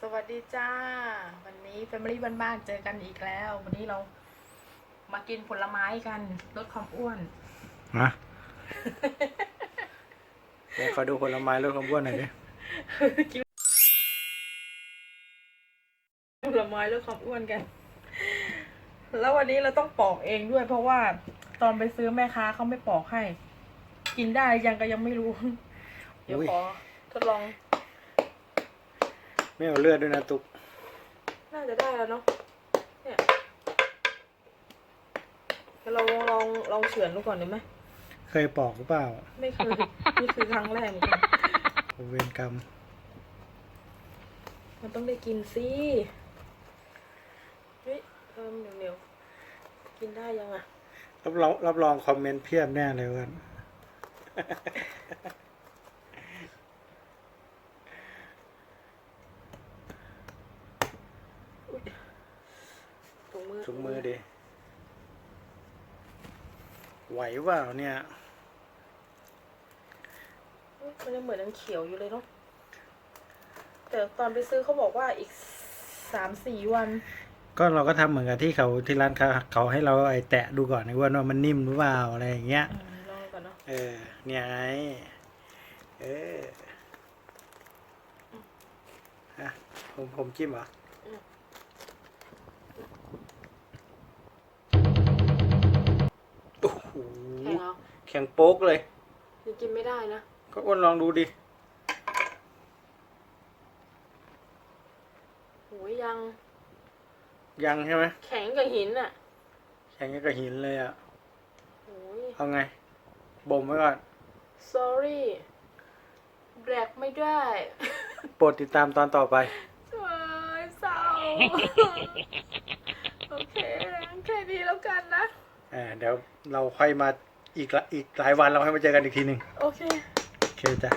สวัสดีจ้า วันนี้ Family บ้านๆเจอกันอีกแล้ว วันนี้เรามากินผลไม้กันลดความอ้วนฮะเดี๋ยวขอดูผลไม้ลดความอ้วนหน่อยดิผลไม้ลดความอ้วนกัน แล้ววันนี้เราต้องปอกเองด้วย เพราะว่าตอนไปซื้อแม่ค้าเขาไม่ปอกให้ กินได้ยังก็ยังไม่รู้ เดี๋ยวขอทดลอง ไม่เอาเลือดด้วยนะตุกน่าจะได้แล้วเนาะเนี่ยเดี๋ยวเราลองลองเฉือนดูก่อนดีไหมเคยปอกหรือเปล่าไม่เคยนี่คือครั้งแรกเหมือนกันเวรกรรม มันต้องได้กินสิเฮ้ยเพิ่มเหนียวๆกินได้ยังอะ รับรองรับรองคอมเมนต์เพียบแน่เลยเพื่อน ถุงมือถุงมือดิไหวเปล่าเนี่ยเฮ้ยมันยังเหมือนยังเขียวอยู่เลยเนาะแต่ตอนไปซื้อเขาบอกว่าอีกสามสี่วัน ก็เราก็ทำเหมือนกับที่เขาที่ร้านค้าเขาให้เราไอ้แตะดูก่อนนะว่าว่ามันนิ่มหรือเปล่าอะไรอย่างเงี้ยอืมลองดูก่อนเนาะเออ เนี่ยไงเออฮะผมผมจิ้มเหรอ ข็งโป๊กเลยยังกินไม่ได้นะ ก็อ้วนลองดูดิโหยยัง ยังใช่ไหมแข็งกับหินอะ แข็งกับหินเลยอะโอ้ย เอาไงบ่มไว้ก่อน sorry แบกไม่ได้โปรดติดตามตอนต่อไปเอ้ยเศร้า โอเคแค่นี้แล้วกันนะ อ่าเดี๋ยวเราค่อยมา อีกละอีกหลายวันเราค่อยมาเจอกันอีกทีหนึ่งโอเค โอเคจ้ะ